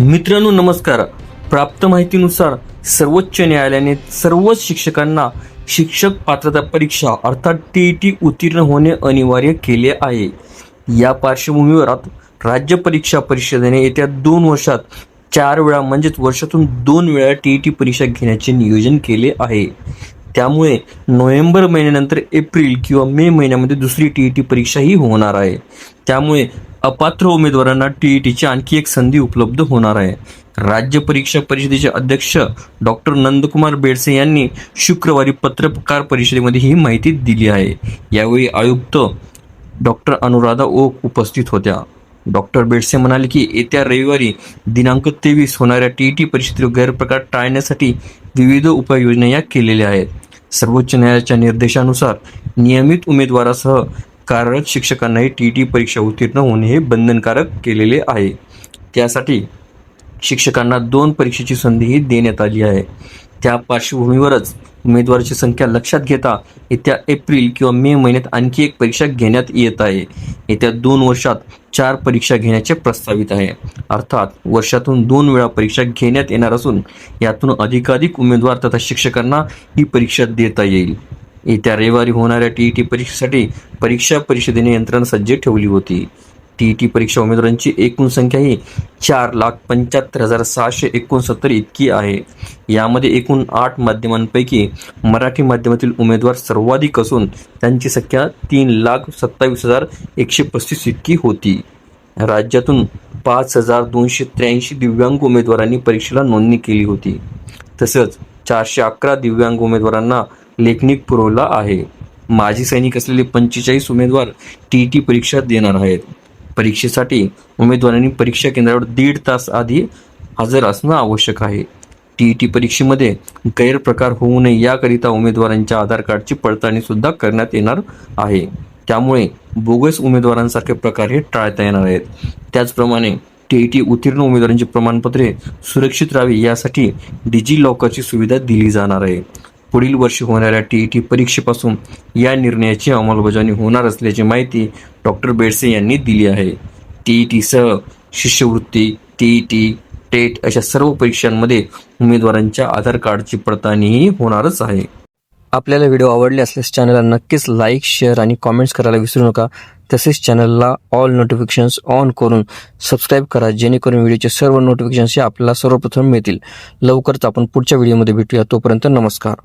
मित्रांनो नमस्कार. प्राप्त माहितीनुसार सर्वोच्च न्यायालयाने सर्वच शिक्षकांना शिक्षक पात्रता परीक्षा अर्थात टी टी उत्तीर्ण होणे अनिवार्य केले आहे. या पार्श्वभूमीवर आता राज्य परीक्षा परिषदेने येत्या दोन वर्षात चार वेळा म्हणजेच वर्षातून दोन वेळा टी टी परीक्षा घेण्याचे नियोजन केले आहे. त्यामुळे नोव्हेंबर महिन्यानंतर एप्रिल किंवा मे महिन्यामध्ये दुसरी टी ई टी परीक्षाही होणार आहे. त्यामुळे अपात्र उमेदवारांना टी ई आणखी एक संधी उपलब्ध होणार आहे. राज्य परीक्षा परिषदेचे अध्यक्ष डॉक्टर नंदकुमार बेडसे यांनी शुक्रवारी पत्रकार परिषदेमध्ये ही माहिती दिली आहे. यावेळी आयुक्त डॉक्टर अनुराधा ओक उपस्थित होत्या. डॉक्टर बेडसे म्हणाले की येत्या रविवारी दिनांक तेवीस होणाऱ्या टी टी परिषदेतील गैरप्रकार टाळण्यासाठी विविध उपाययोजना या केलेल्या आहेत. सर्वोच्च न्यायालयाच्या निर्देशानुसार नियमित उमेदवारासह कार्यरत शिक्षकांनाही टी टी परीक्षा उत्तीर्ण होणे हे बंधनकारक केलेले आहे. त्यासाठी शिक्षकांना दोन परीक्षेची संधीही देण्यात आली आहे. त्या पार्श्वभूमीवरच उमेदवाराची संख्या लक्षात घेता येत्या एप्रिल किंवा मे महिन्यात आणखी एक परीक्षा घेण्यात येत आहे. येत्या दोन वर्षात चार परीक्षा घेण्याचे प्रस्तावित आहे. अर्थात वर्षातून दोन वेळा परीक्षा घेण्यात येणार असून यातून अधिकाधिक उमेदवार तथा शिक्षकांना ही परीक्षा देता येईल. येत्या रविवारी होणाऱ्या टी ई टी परीक्षेसाठी परीक्षा परिषदेने यंत्रणा सज्ज ठेवली होती. टी ई टी परीक्षा उमेदवारांची एकूण संख्या ही चार लाख पंच्याहत्तर हजार सहाशे एकोणसत्तर इतकी आहे. यामध्ये एकूण आठ माध्यमांपैकी मराठी माध्यमातील उमेदवार सर्वाधिक असून त्यांची संख्या तीन लाख सत्तावीस हजार एकशे पस्तीस इतकी होती. राज्यातून पाच हजार दोनशे त्र्याऐंशी दिव्यांग उमेदवारांनी परीक्षेला नोंदणी केली होती. तसंच चारशे अकरा दिव्यांग उमेदवारांना लेखनिक पुरवला आहे. माजी सैनिक असलेले पंचेचाळीस उमेदवार टी टी परीक्षा देणार आहेत. परीक्षेसाठी उमेदवारांनी परीक्षा केंद्रावर दीड तास आधी हजर असणं आवश्यक आहे. टी टी परीक्षेमध्ये गैरप्रकार होऊ नये याकरिता उमेदवारांच्या आधार कार्डची पडताळणी सुद्धा करण्यात येणार आहे. त्यामुळे बोगस उमेदवारांसारखे प्रकार हे टाळता येणार आहेत. त्याचप्रमाणे टी टी उत्तीर्ण उमेदवारांची प्रमाणपत्रे सुरक्षित राहावी यासाठी डिजी लॉकरची सुविधा दिली जाणार आहे. पुढील वर्षी होणाऱ्या टी ई टी परीक्षेपासून या निर्णयाची अंमलबजावणी होणार असल्याची माहिती डॉक्टर बेडसे यांनी दिली आहे. टी ई टीसह शिष्यवृत्ती टी ई टी टेट अशा सर्व परीक्षांमध्ये उमेदवारांच्या आधार कार्डची पडताळणीही होणारच आहे. आपल्याला व्हिडिओ आवडले असल्यास चॅनलला नक्कीच लाईक शेअर आणि कॉमेंट्स करायला विसरू नका. तसेच चॅनलला ऑल नोटिफिकेशन्स ऑन करून सबस्क्राईब करा जेणेकरून व्हिडिओचे सर्व नोटिफिकेशन्स हे आपल्याला सर्वप्रथम मिळतील. लवकरच आपण पुढच्या व्हिडिओमध्ये भेटूया. तोपर्यंत नमस्कार.